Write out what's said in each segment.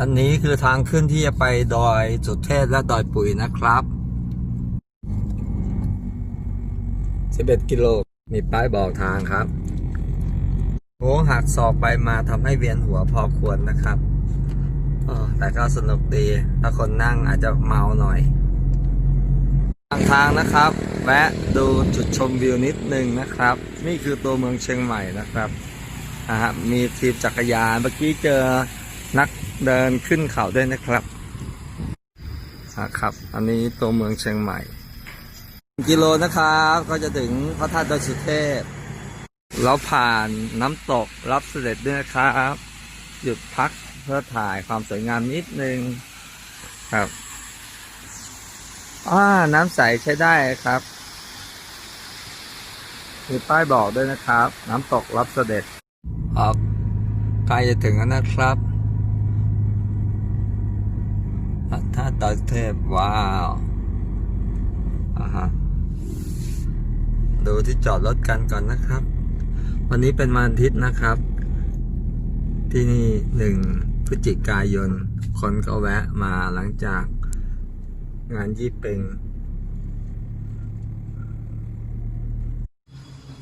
อันนี้คือทางขึ้นที่จะไปดอยสุเทพและดอยปุ๋ยนะครับ 11 กิโล มีป้ายบอกทางครับโค้งหักศอกไปมาทำให้เวียนหัวพอควรนะครับออแต่ก็สนุกดี ถ้าคนนั่งอาจจะเมาหน่อย ทางทางนะครับ แวะดูจุดชมวิวนิดนึงนะครับ นี่คือตัวเมืองเชียงใหม่นะครับนะฮะมีทีมจักรยาน เมื่อกี้เจอนัก เดินขึ้นเขาด้วยนะครับครับ อันนี้ตัวเมืองเชียงใหม่ กิโลนะครับ ก็จะถึงพระธาตุดอยสุเทพ เราผ่านน้ำตกรับเสด็จด้วยนะครับ หยุดพักเพื่อถ่ายความสวยงามนิดนึงครับอ่าน้ำใสใช้ได้ครับ มีป้ายบอกด้วยนะครับ น้ำตกรับเสด็จออกใกล้จะถึงแล้วนะครับ พระธาตุดอยเทพ ว้าวอ่าฮะดูที่จอดรถกันก่อนนะครับ วันนี้เป็นวันอาทิตย์นะครับ ที่นี่หนึ่งพฤศจิกายน คนก็แวะมาหลังจากงานยี่เป็ง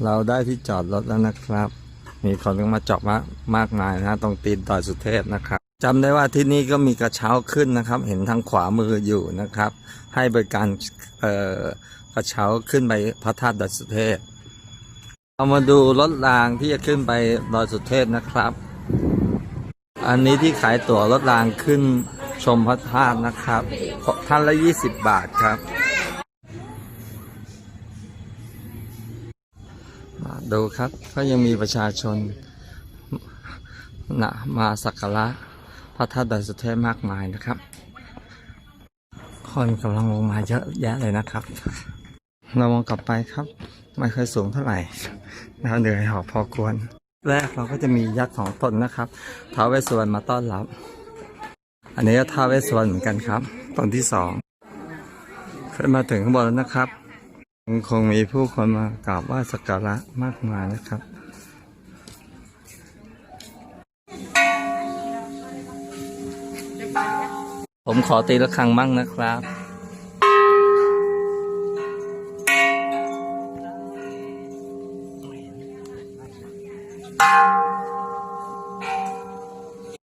เราได้ที่จอดรถแล้วนะครับ มีคนก็มาจอดมามากมายนะ ตรงตีนดอยสุเทพนะครับ จำได้ว่าที่นี่ก็มีกระเช้าขึ้นนะครับ เห็นทางขวามืออยู่นะครับ ให้บริการกระเช้าขึ้นไปพระธาตุดอยสุเทพเรามาดูรถรางที่จะขึ้นไปดอยสุเทพนะครับ อันนี้ที่ขายตั๋วรถรางขึ้นชมพระธาตุนะครับท่านละ 20 บาทครับ มาดูครับก็ยังมีประชาชนนะมาสักการะ พระธาตุดอยสุเทพมากมายนะครับ คนกำลังลงมาเยอะแยะเลยนะครับ เรามองกลับไปครับ ไม่เคยสูงเท่าไหร่แล้วเหนื่อยหอบพอควร แรกเราก็จะมียักษ์สองตนนะครับท้าวเวสสวรรณมาต้อนรับ อันนี้ก็ท้าวเวสสวรรณเหมือนกันครับตอนที่สองขึ้นมาถึงข้างบนแล้วนะครับ คงมีผู้คนมากราบไหว้สักการะมากมายนะครับ ผมขอตีละครั้งมั่งนะครับ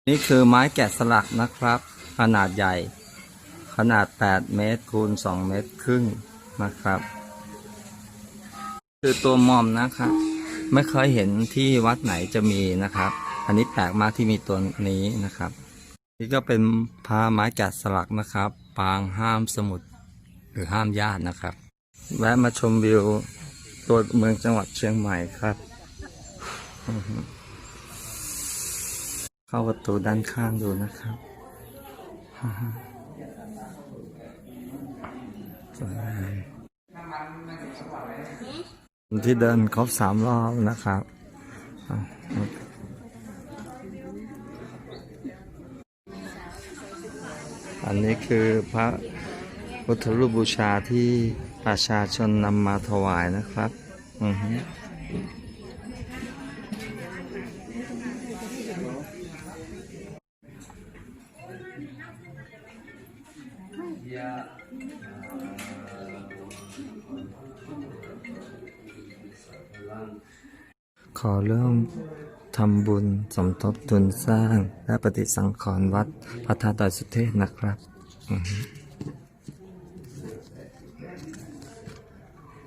นี่คือไม้แกะสลักนะครับ ขนาดใหญ่ ขนาด 8 เมตรคูณ 2 เมตรครึ่งนะครับ คือตัวมอมนะครับ ไม่เคยเห็นที่วัดไหนจะมีนะครับ อันนี้แปลกมากที่มีตัวนี้นะครับ นี่ก็เป็นพาไม้แกะสลักนะครับ ปางห้ามสมุทรหรือห้ามญาตินะครับ แวะมาชมวิวตัวเมืองจังหวัดเชียงใหม่ครับ เข้าประตูด้านข้างดูนะครับสวยงามที่เดินครบสามรอบนะครับ อันนี้คือพระพุทธรูปบูชาที่ประชาชนนำมาถวายนะครับ อือฮึขอเริ่ม ทำบุญสมทบทุนสร้าง และปฏิสังขรณ์วัดพระธาตุดอยสุเทพนะครับ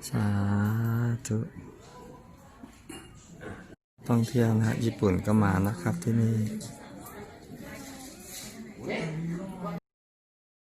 สาธุท่องเที่ยวนะฮะญี่ปุ่นก็มานะครับที่นี่